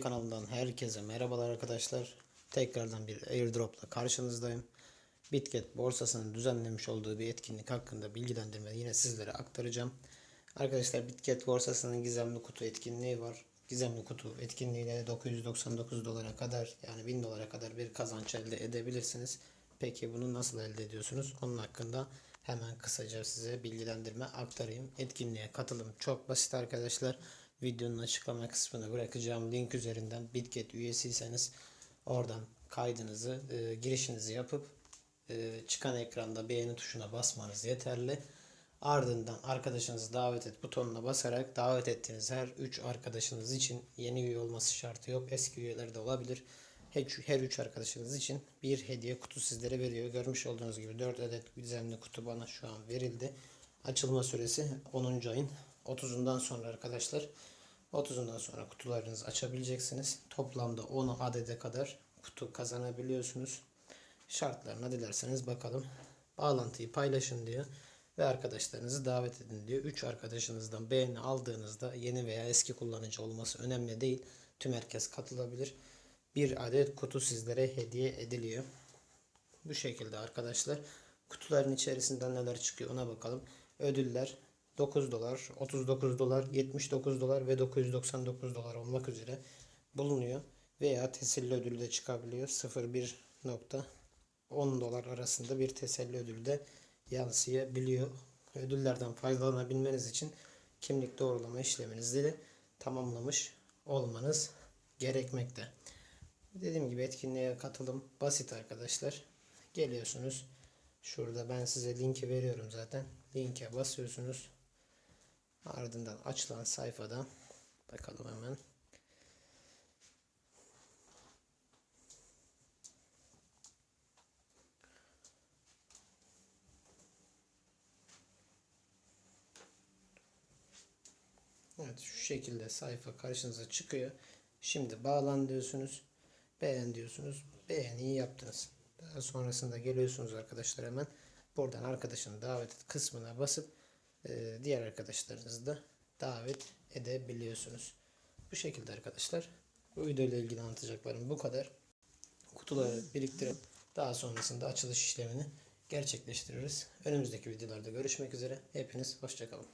kanalından herkese merhabalar arkadaşlar. Tekrardan bir airdropla karşınızdayım. Bitget borsasının düzenlemiş olduğu bir etkinlik hakkında bilgilendirme yine sizlere aktaracağım. Arkadaşlar Bitget borsasının gizemli kutu etkinliği var. Gizemli kutu etkinliğiyle 999 dolara kadar yani 1000 dolara kadar bir kazanç elde edebilirsiniz. Peki bunu nasıl elde ediyorsunuz? Onun hakkında hemen kısaca size bilgilendirme aktarayım. Etkinliğe katılım çok basit arkadaşlar. Videonun açıklama kısmına bırakacağım link üzerinden Bitget üyesiyseniz oradan kaydınızı, e, girişinizi yapıp e, çıkan ekranda beğeni tuşuna basmanız yeterli. Ardından arkadaşınızı davet et butonuna basarak davet ettiğiniz her 3 arkadaşınız için yeni üye olması şartı yok. Eski üyeler de olabilir. Her, her 3 arkadaşınız için bir hediye kutu sizlere veriyor. Görmüş olduğunuz gibi 4 adet gizemli kutu bana şu an verildi. Açılma süresi 10. ayın 30'undan sonra arkadaşlar. 30'undan sonra kutularınızı açabileceksiniz. Toplamda 10 adede kadar kutu kazanabiliyorsunuz. Şartlarına dilerseniz bakalım. Bağlantıyı paylaşın diyor ve arkadaşlarınızı davet edin diyor. 3 arkadaşınızdan beğeni aldığınızda yeni veya eski kullanıcı olması önemli değil. Tüm herkes katılabilir. Bir adet kutu sizlere hediye ediliyor. Bu şekilde arkadaşlar. Kutuların içerisinden neler çıkıyor ona bakalım. Ödüller 9 dolar, 39 dolar, 79 dolar ve 999 dolar olmak üzere bulunuyor. Veya teselli ödülü de çıkabiliyor. 0.1 dolar arasında bir teselli ödülü de yansıyabiliyor. Ödüllerden faydalanabilmeniz için kimlik doğrulama işleminizi de tamamlamış olmanız gerekmekte. Dediğim gibi etkinliğe katılım basit arkadaşlar. Geliyorsunuz. Şurada ben size linki veriyorum zaten. Linke basıyorsunuz. Ardından açılan sayfada bakalım hemen. Evet şu şekilde sayfa karşınıza çıkıyor. Şimdi bağlan diyorsunuz. Beğen diyorsunuz. Beğeniyi yaptınız. Daha sonrasında geliyorsunuz arkadaşlar hemen. Buradan arkadaşını davet et kısmına basıp diğer arkadaşlarınızı da davet edebiliyorsunuz. Bu şekilde arkadaşlar. Bu video ile ilgili anlatacaklarım bu kadar. Kutuları biriktirip daha sonrasında açılış işlemini gerçekleştiririz. Önümüzdeki videolarda görüşmek üzere. Hepiniz hoşçakalın.